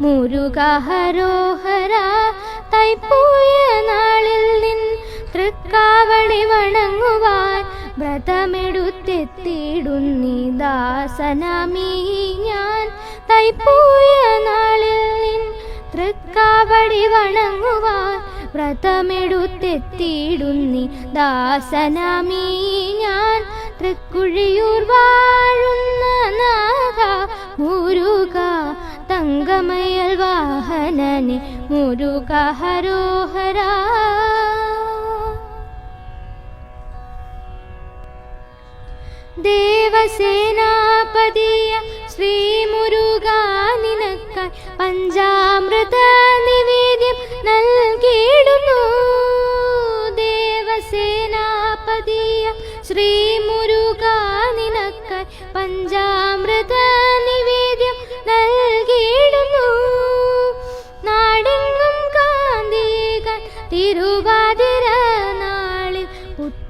മുരുകഹരോഹര തൈപ്പൂയ നാളിൽ നിൻ തൃക്കാവടി വണങ്ങുവാൻ വ്രതമെടുത്തെത്തിയിടുന്നി ദാസനമീ ഞാൻ. തൈപ്പൂയ നാളിൽ നിൻ തൃക്കാവടി വണങ്ങുവാൻ വ്രതമെടുത്തെത്തിയിടുന്നി ദാസനമീ ഞാൻ. തൃക്കുഴിയൂർ വാഴുന്ന തങ്കമയൽ വാഹനനെ മുരുക ഹരോഹര. ദേവസേനാപതിയ ശ്രീ മുരുക നിനക്കായി പഞ്ചാമൃത നിവേദ്യം നൽകിയിടുന്നു. ദേവസേനാപതിയ ശ്രീ മുരുക നിനക്കായി പഞ്ചാമൃത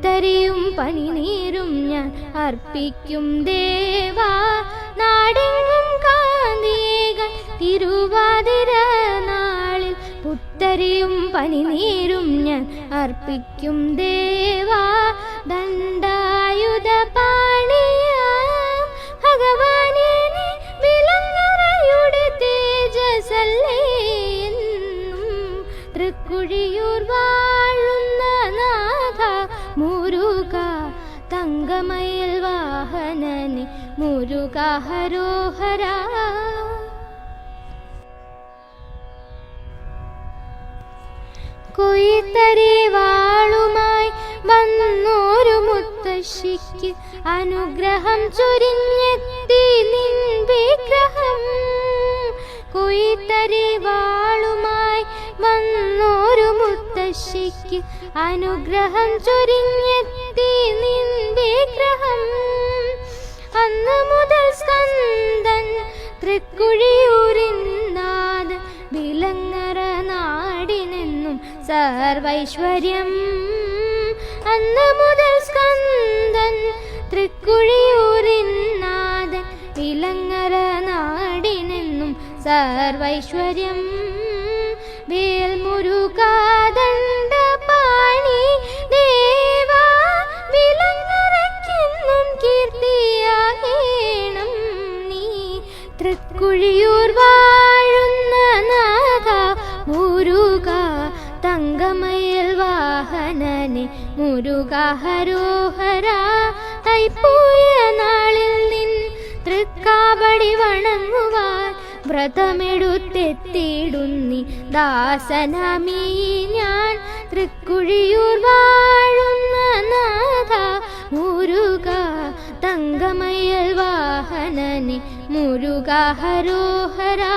ഉത്തരിയും പനിനീരും ഞാൻ അർപ്പിക്കും ദേവാ. നാടെങ്ങും കാന്തിയേകൾ തിരുവാതിര നാളിൽ പുത്തരിയും പനിനീരും ഞാൻ അർപ്പിക്കും ദേവാ. ദണ്ഡായുധ പാണിയാം തേജസല്ലേ എന്നും തൃക്കുഴിയൂർ വാഴുന്ന നാഥ മുരുക തങ്കമയിൽ വാഹനനി മുരുക ഹരോഹര. കൊയ്ത്തരി വാളുമായി വന്നോരു മുത്തശ്ശിക്ക് അനുഗ്രഹം ചൊരിഞ്ഞെത്തി നിൻ വിഗ്രഹം. കൊയ്ത്തരി മുത്തശ്ശിക്ക് അനുഗ്രഹം ചൊരിഞ്ഞെത്തി നിന്റെ ഗ്രഹം. അന്ന് മുതൽ സ്കന്ദൻ തൃക്കുഴിയൂരിന്നാഥൻ വിലങ്ങറ നാടിനെന്നും സർവൈശ്വര്യം. അന്ന് മുതൽ സ്കന്ദൻ തൃക്കുഴിയൂരിന്നാഥൻ വിലങ്ങറ നാടിനെന്നും സർവൈശ്വര്യം. വേൽമുരുകാദണ്ഡ തൃക്കുഴിയൂർ വാഴുന്ന നാഥ മുരുക തങ്കമയൽ വാഹനനെ മുരുക ഹരോഹര. തൈപ്പൂയ നാളിൽ നിൻ തൃക്കാവടി വണങ്ങുവാൻ വ്രതമെടുത്തെത്തിയിടുന്നി. ദാസനമീ ഞാൻ തൃക്കുഴിയൂർ വാഴുന്ന जननि मुरुगा हरोहरा